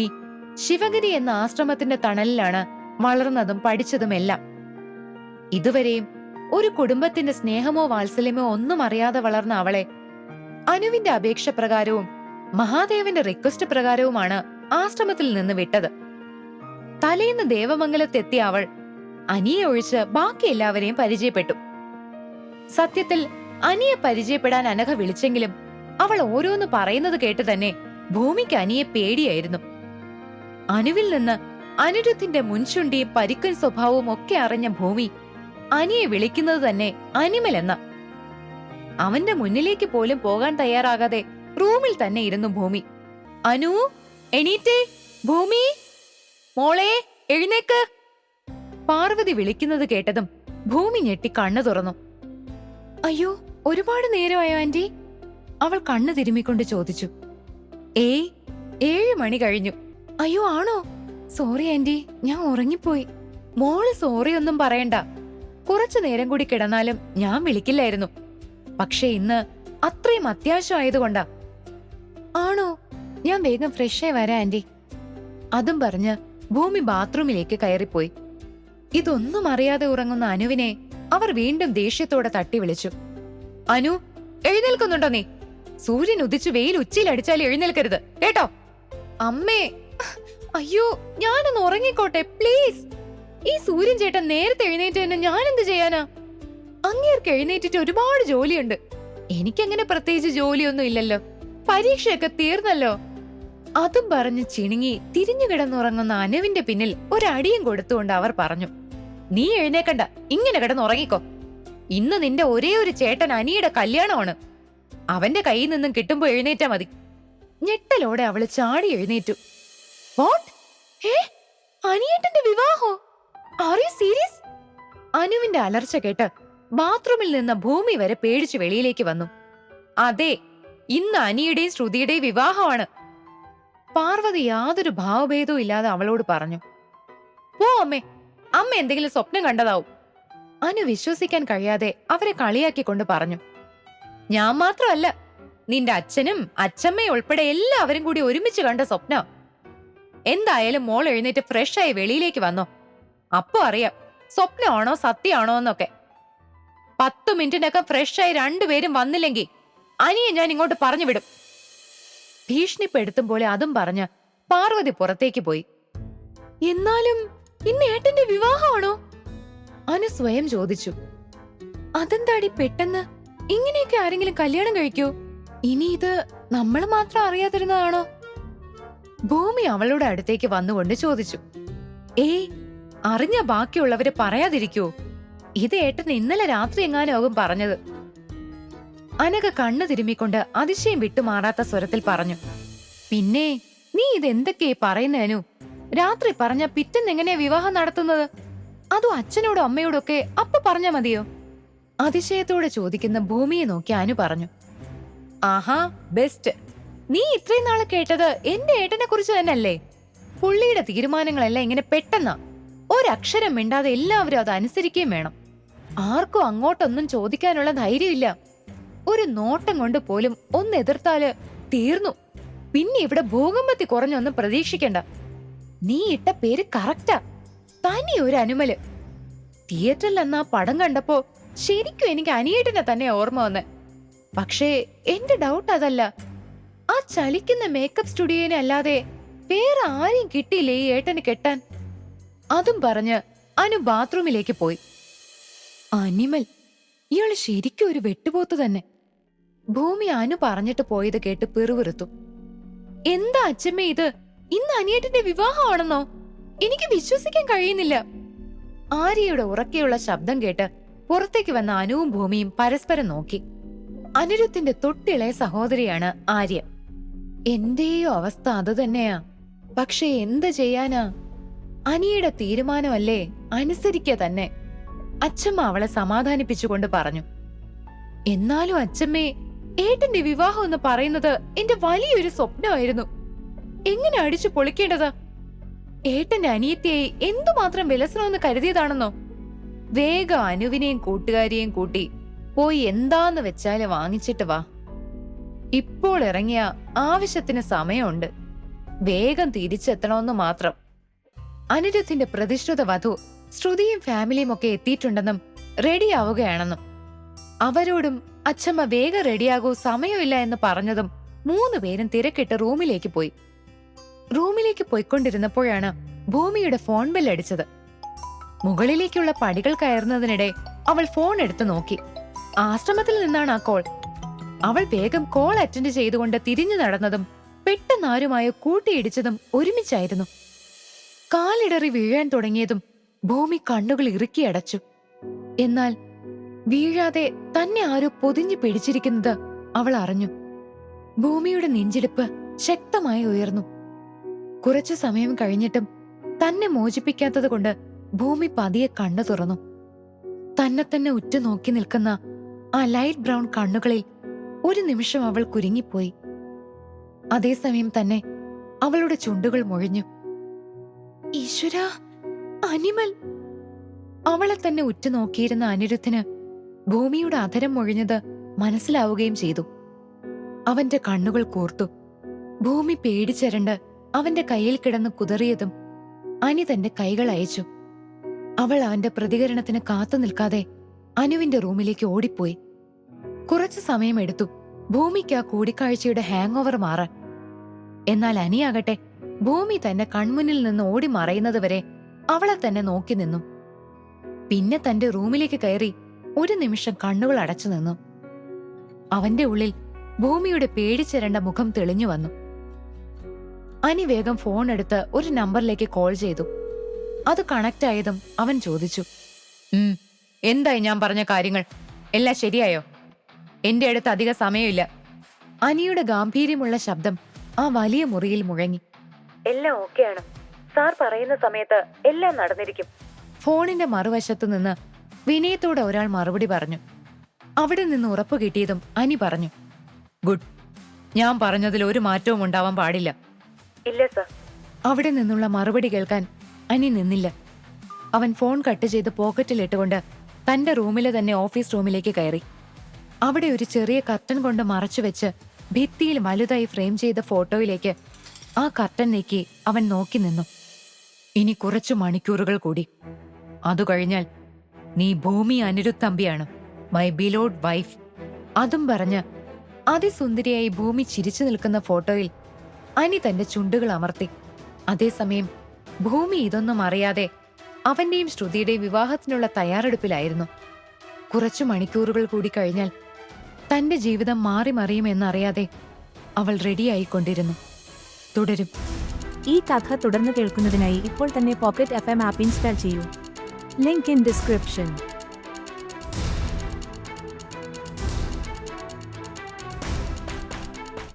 ഭൂമി. ശിവഗിരി എന്ന ആശ്രമത്തിന്റെ തണലിലാണ് വളർന്നതും പഠിച്ചതുമെല്ലാം ഇതുവരെയും ഒരു കുടുംബത്തിന്റെ സ്നേഹമോ വാത്സല്യമോ ഒന്നും അറിയാതെ വളർന്ന അവളെ അനുവിന്റെ അപേക്ഷ പ്രകാരവും മഹാദേവന്റെ റിക്വസ്റ്റ് പ്രകാരവുമാണ് ആശ്രമത്തിൽ നിന്ന് വിട്ടത്. തലേന്ന് ദേവമംഗലത്തെത്തിയ അവൾ അനിയെ ഒഴിച്ച് ബാക്കി എല്ലാവരെയും പരിചയപ്പെട്ടു. സത്യത്തിൽ അനിയെ പരിചയപ്പെടാൻ അനഘ വിളിച്ചെങ്കിലും അവൾ ഓരോന്ന് പറയുന്നത് കേട്ട് തന്നെ ഭൂമിക്ക് അനിയെ പേടിയായിരുന്നു. അനുവിൽ നിന്ന് അനിരുദ്ധിന്റെ മുൻചുണ്ടിയും പരിക്കൻ സ്വഭാവവും ഒക്കെ അറിഞ്ഞ ഭൂമി അനിയെ വിളിക്കുന്നത് തന്നെ അനിമൽ എന്ന. അവന്റെ മുന്നിലേക്ക് പോലും പോകാൻ തയ്യാറാകാതെ റൂമിൽ തന്നെ ഇരുന്നു ഭൂമി. അനു എണീറ്റേ. ഭൂമി മോളെ എഴുന്നേക്ക്. പാർവതി വിളിക്കുന്നത് കേട്ടതും ഭൂമി ഞെട്ടി കണ്ണു തുറന്നു. അയ്യോ ഒരുപാട് നേരമായോ ആന്റി? അവൾ കണ്ണു തിരുമ്മിക്കൊണ്ട് ചോദിച്ചു. ഏയ് ഏഴ് മണി കഴിഞ്ഞു. അയ്യോ ആണോ? സോറി ആന്റി ഞാൻ ഉറങ്ങിപ്പോയി. മോൾ സോറി ഒന്നും പറയണ്ട. കുറച്ചു നേരം കൂടി കിടന്നാലും ഞാൻ വിളിക്കില്ലായിരുന്നു. പക്ഷെ ഇന്ന് അത്രയും അത്യാവശ്യമായതുകൊണ്ടാ ആണോ? ഞാൻ വേഗം ഫ്രഷായി വരാ ആന്റി അതും പറഞ്ഞ് ഭൂമി ബാത്റൂമിലേക്ക് കയറിപ്പോയി. ഇതൊന്നും അറിയാതെ ഉറങ്ങുന്ന അനുവിനെ അവർ വീണ്ടും ദേഷ്യത്തോടെ തട്ടി വിളിച്ചു. അനു എഴുന്നേൽക്കുന്നുണ്ടോ നീ? സൂര്യൻ ഉദിച്ചു വെയിൽ ഉച്ചയിലടിച്ചാൽ എഴുന്നേൽക്കരുത്. കേട്ടോ? അമ്മേ അയ്യോ ഞാനൊന്ന് ഉറങ്ങിക്കോട്ടെ പ്ലീസ്. ഈ സൂര്യൻ ചേട്ടൻ നേരത്തെ എഴുന്നേറ്റ് തന്നെ ഞാൻ എന്ത് ചെയ്യാനാ? അങ്ങേർക്ക് എഴുന്നേറ്റിട്ട് ഒരുപാട് ജോലിയുണ്ട്. എനിക്കങ്ങനെ പ്രത്യേകിച്ച് ജോലിയൊന്നും ഇല്ലല്ലോ. പരീക്ഷയൊക്കെ തീർന്നല്ലോ. അതും പറഞ്ഞ് ചിണുങ്ങി തിരിഞ്ഞു കിടന്നുറങ്ങുന്ന അനുവിന്റെ പിന്നിൽ ഒരടിയും കൊടുത്തുകൊണ്ട് അവർ പറഞ്ഞു നീ എഴുന്നേക്കണ്ട ഇങ്ങനെ കിടന്നുറങ്ങിക്കോ ഇന്ന് നിന്റെ ഒരേ ഒരു ചേട്ടൻ അനിയുടെ കല്യാണമാണ്. അവന്റെ കയ്യിൽ നിന്നും കിട്ടുമ്പോ എഴുന്നേറ്റാ മതി. ഞെട്ടലോടെ അവൾ ചാടി എഴുന്നേറ്റു. വാട്ട് ഏ അനിയേട്ടന്റെ വിവാഹോ? ആർ യു സീരിയസ് അനുവിന്റെ അലർച്ച കേട്ട് ബാത്റൂമിൽ നിന്ന് ഭൂമി വരെ പേടിച്ച് വെളിയിലേക്ക് വന്നു. അതെ ഇന്ന് അനിയുടെയും ശ്രുതിയുടെയും വിവാഹമാണ്. പാർവതി യാതൊരു ഭാവഭേദവും ഇല്ലാതെ അവളോട് പറഞ്ഞു. പോ അമ്മേ അമ്മ എന്തെങ്കിലും സ്വപ്നം കണ്ടതാവും. അനു വിശ്വസിക്കാൻ കഴിയാതെ അവരെ കളിയാക്കിക്കൊണ്ട് പറഞ്ഞു. ഞാൻ മാത്രമല്ല നിന്റെ അച്ഛനും അച്ഛമ്മയും ഉൾപ്പെടെ എല്ലാവരും കൂടി ഒരുമിച്ച് കണ്ട സ്വപ്നം എന്തായാലും മോൾ എഴുന്നേറ്റ് ഫ്രഷ് ആയി വെളിയിലേക്ക് വന്നോ. അപ്പോ അറിയാം സ്വപ്നമാണോ സത്യമാണോ എന്നൊക്കെ. പത്തു മിനിറ്റിനൊക്കെ ആയി രണ്ടുപേരും വന്നില്ലെങ്കിൽ അനിയെ ഞാൻ ഇങ്ങോട്ട് പറഞ്ഞു വിടും. ഭീഷണിപ്പെടുത്തും പോലെ അതും പറഞ്ഞ് പാർവതി പുറത്തേക്ക് പോയി. എന്നാലും ഇന്ന് ഏട്ടന്റെ വിവാഹമാണോ? അനു സ്വയം ചോദിച്ചു. അതെന്താടി പെട്ടെന്ന്? ഇങ്ങനെയൊക്കെ ആരെങ്കിലും കല്യാണം കഴിക്കൂ? ഇനി ഇത് നമ്മൾ മാത്രം അറിയാതിരുന്നതാണോ? ഭൂമി അവളുടെ അടുത്തേക്ക് വന്നുകൊണ്ട് ചോദിച്ചു. ഏ അറിഞ്ഞ ബാക്കിയുള്ളവരെ പറയാതിരിക്കൂ. ഇത് ഏട്ടൻ ഇന്നലെ രാത്രി എങ്ങാനാകും പറഞ്ഞത്. അനക കണ്ണു തിരുമ്മിക്കൊണ്ട് അതിശയം വിട്ടുമാറാത്ത സ്വരത്തിൽ പറഞ്ഞു. പിന്നെ നീ ഇത് എന്തൊക്കെയാ പറയുന്നേനു രാത്രി പറഞ്ഞ പിറ്റെന്ന് എങ്ങനെയാ വിവാഹം നടത്തുന്നത്? അതും അച്ഛനോടും അമ്മയോടൊക്കെ അപ്പ പറഞ്ഞാ മതിയോ? അതിശയത്തോടെ ചോദിക്കുന്ന ഭൂമിയെ നോക്കി അനു പറഞ്ഞു. ആഹാ ബെസ്റ്റ്. നീ ഇത്രയും നാളെ കേട്ടത് എന്റെ ഏട്ടനെ കുറിച്ച് തന്നെയല്ലേ? പുള്ളിയുടെ തീരുമാനങ്ങളെല്ലാം ഇങ്ങനെ പെട്ടെന്നാ. ഒരക്ഷരം മിണ്ടാതെ എല്ലാവരും അത് അനുസരിക്കുകയും വേണം. ആർക്കും അങ്ങോട്ടൊന്നും ചോദിക്കാനുള്ള ധൈര്യമില്ല. ഒരു നോട്ടം കൊണ്ട് പോലും ഒന്ന് എതിർത്താൽ തീർന്നു. പിന്നെ ഇവിടെ ഭൂകമ്പത്തി കുറഞ്ഞൊന്നും പ്രതീക്ഷിക്കണ്ട. നീ ഇട്ട പേര് കറക്റ്റാ. തനി ഒരു അനുമൽ. തിയേറ്ററിൽ അന്ന് പടം കണ്ടപ്പോ ശരിക്കും എനിക്ക് അനിയേട്ടനെ തന്നെ ഓർമ്മ വന്നെ. പക്ഷേ എന്റെ ഡൗട്ട് അതല്ല. ആ ചലിക്കുന്ന മേക്കപ്പ് സ്റ്റുഡിയോനെ അല്ലാതെ വേറെ ആരെയും കിട്ടിയില്ലേ ഈ ഏട്ടന് കെട്ടാൻ? അതും പറഞ്ഞ് അനു ബാത്റൂമിലേക്ക് പോയി. അനിമൽ ഇയാൾ ശരിക്കും ഒരു വെട്ടുപോത്ത് തന്നെ. ഭൂമി അനു പറഞ്ഞിട്ട് പോയത് കേട്ട് പിറുവിറുത്തു എന്താ അച്ഛമ്മ ഇത്? ഇന്ന് അനിയേട്ടന്റെ വിവാഹമാണെന്നോ? എനിക്ക് വിശ്വസിക്കാൻ കഴിയുന്നില്ല. ആര്യയുടെ ഉറക്കെയുള്ള ശബ്ദം കേട്ട് പുറത്തേക്ക് വന്ന അനുവും ഭൂമിയും പരസ്പരം നോക്കി. അനിരുത്തിന്റെ തൊട്ടിളയ സഹോദരിയാണ് ആര്യ. എന്റെയോ അവസ്ഥ അത് തന്നെയാ. പക്ഷെ എന്ത് ചെയ്യാനാ? അനിയുടെ തീരുമാനമല്ലേ അനുസരിക്ക തന്നെ. അച്ഛമ്മ അവളെ സമാധാനിപ്പിച്ചുകൊണ്ട് പറഞ്ഞു. എന്നാലും അച്ഛമ്മേ ഏട്ടന്റെ വിവാഹം എന്ന് പറയുന്നത് എന്റെ വലിയൊരു സ്വപ്നമായിരുന്നു. എങ്ങനെ അടിച്ചു പൊളിക്കേണ്ടതാ? ഏട്ടന്റെ അനിയത്തിയെ എന്തുമാത്രം വിലസണമെന്ന് കരുതിയതാണെന്നോ? വേഗം അനുവിനെയും കൂട്ടുകാരിയെയും കൂട്ടി പോയി എന്താന്ന് വെച്ചാൽ വാങ്ങിച്ചിട്ട് വാ. ഇപ്പോൾ ഇറങ്ങിയ ആവശ്യത്തിന് സമയമുണ്ട്. വേഗം തിരിച്ചെത്തണമെന്ന് മാത്രം. അനിരുദ്ധിന്റെ പ്രതിഷ്ഠിത വധു ശ്രുതിയും ഫാമിലിയും ഒക്കെ എത്തിയിട്ടുണ്ടെന്നും റെഡിയാവുകയാണെന്നും. അവരോടും അച്ഛമ്മ വേഗം റെഡിയാകൂ സമയമില്ല എന്ന് പറഞ്ഞതും മൂന്ന് പേരും തിരക്കിട്ട് റൂമിലേക്ക് പോയി. റൂമിലേക്ക് പോയിക്കൊണ്ടിരുന്നപ്പോഴാണ് ഭൂമിയുടെ ഫോൺ ബെല്ലടിച്ചത് മുകളിലേക്കുള്ള പടികൾ കയറുന്നതിനിടെ അവൾ ഫോൺ എടുത്തു നോക്കി. ആശ്രമത്തിൽ നിന്നാണ് ആ കോൾ. അവൾ വേഗം കോൾ അറ്റൻഡ് ചെയ്തുകൊണ്ട് തിരിഞ്ഞു നടന്നതും പെട്ടെന്ന് ആരുമായോ കൂട്ടിയിടിച്ചതും ഒരുമിച്ചായിരുന്നു. കാലിടറി വീഴാൻ തുടങ്ങിയതും ഭൂമി കണ്ണുകൾ ഇറുക്കി അടച്ചു. എന്നാൽ വീഴാതെ തന്നെ ആരോ പൊതിഞ്ഞു പിടിച്ചിരിക്കുന്നത് അവൾ അറിഞ്ഞു. ഭൂമിയുടെ നെഞ്ചിടിപ്പ് ശക്തമായി ഉയർന്നു. കുറച്ചു സമയം കഴിഞ്ഞിട്ടും തന്നെ മോചിപ്പിക്കാത്തത് കൊണ്ട് ഭൂമി പതിയെ കണ്ണു തുറന്നു. തന്നെ തന്നെ ഉറ്റുനോക്കി നിൽക്കുന്ന ആ ലൈറ്റ് ബ്രൗൺ കണ്ണുകളിൽ ഒരു നിമിഷം അവൾ കുരുങ്ങിപ്പോയി. അതേസമയം തന്നെ അവളുടെ ചുണ്ടുകൾ മൊഴിഞ്ഞു. ഈശ്വര അനിമൽ. അവളെ തന്നെ ഉറ്റുനോക്കിയിരുന്ന അനിരുദ്ധന് ഭൂമിയുടെ അധരം മൊഴിഞ്ഞത് മനസ്സിലാവുകയും ചെയ്തു. അവന്റെ കണ്ണുകൾ കോർത്തു. ഭൂമി പേടിച്ചരണ്ട് അവന്റെ കയ്യിൽ കിടന്ന് കുതറിയതും അനി തന്റെ കൈകൾ അയച്ചു. അവൾ അവന്റെ പ്രതികരണത്തിന് കാത്തു നിൽക്കാതെ അനുവിന്റെ റൂമിലേക്ക് ഓടിപ്പോയി. കുറച്ചു സമയമെടുത്തു ഭൂമിക്ക് ആ കൂടിക്കാഴ്ചയുടെ ഹാങ് ഓവർ മാറാൻ. എന്നാൽ അനിയാകട്ടെ ഭൂമി തന്നെ കൺമുന്നിൽ നിന്ന് ഓടി മറയുന്നത് വരെ അവളെ തന്നെ നോക്കി നിന്നു. പിന്നെ തന്റെ റൂമിലേക്ക് കയറി ഒരു നിമിഷം കണ്ണുകൾ അടച്ചു നിന്നു. അവന്റെ ഉള്ളിൽ ഭൂമിയുടെ പേടിച്ചിരണ്ട മുഖം തെളിഞ്ഞു വന്നു. അനി വേഗം ഫോൺ എടുത്ത് ഒരു നമ്പറിലേക്ക് കോൾ ചെയ്തു. അത് കണക്ട് ആയതും അവൻ ചോദിച്ചു. എന്തായി ഞാൻ പറഞ്ഞ കാര്യങ്ങൾ? എല്ലാം ശരിയായോ? എന്റെ അടുത്ത് അധിക സമയമില്ല. അനിയുടെ ഗാംഭീര്യമുള്ള ശബ്ദം ആ വലിയ മുറിയിൽ മുഴങ്ങി. എല്ലാം ഓക്കെയാണ് സാർ പറയുന്ന സമയത്ത് എല്ലാം നടന്നിരിക്കും. ഫോണിന്റെ മറുവശത്തു നിന്ന് വിനയത്തോടെ ഒരാൾ മറുപടി പറഞ്ഞു. അവിടെ നിന്ന് ഉറപ്പ് കിട്ടിയതും അനി പറഞ്ഞു. ഗുഡ്. ഞാൻ പറഞ്ഞതിൽ ഒരു മാറ്റവും ഉണ്ടാവാൻ പാടില്ല. ഇല്ല സർ. അവിടെ നിന്നുള്ള മറുപടി കേൾക്കാൻ അനി നിന്നില്ല. അവൻ ഫോൺ കട്ട് ചെയ്ത് പോക്കറ്റിലിട്ടുകൊണ്ട് തന്റെ റൂമിലെ തന്നെ ഓഫീസ് റൂമിലേക്ക് കയറി. അവിടെ ഒരു ചെറിയ കർട്ടൻ കൊണ്ട് മറച്ചു വെച്ച് ഭിത്തിയിൽ വലുതായി ഫ്രെയിം ചെയ്ത ഫോട്ടോയിലേക്ക് ആ കർട്ടൻ നീക്കി അവൻ നോക്കി നിന്നു. ഇനി കുറച്ചു മണിക്കൂറുകൾ കൂടി. അതു കഴിഞ്ഞാൽ നീ ഭൂമി അനിരുത്തമ്പിയാണ് മൈ ബിലോഡ് വൈഫ്. അതും പറഞ്ഞ് അതിസുന്ദരിയായി ഭൂമി ചിരിച്ചു നിൽക്കുന്ന ഫോട്ടോയിൽ അനി തന്റെ ചുണ്ടുകൾ അമർത്തി. അതേസമയം ഭൂമി ഇതൊന്നും അറിയാതെ അവന്റെയും ശ്രുതിയുടെയും വിവാഹത്തിനുള്ള തയ്യാറെടുപ്പിലായിരുന്നു. കുറച്ചു മണിക്കൂറുകൾ കൂടി കഴിഞ്ഞാൽ തന്റെ ജീവിതം മാറി മറിയുമെന്നറിയാതെ അവൾ റെഡിയായിക്കൊണ്ടിരുന്നു തുടരും. ഈ കഥ തുടർന്ന് കേൾക്കുന്നതിനായി ഇപ്പോൾ തന്നെ pocket F M app install ചെയ്യൂ. Link in description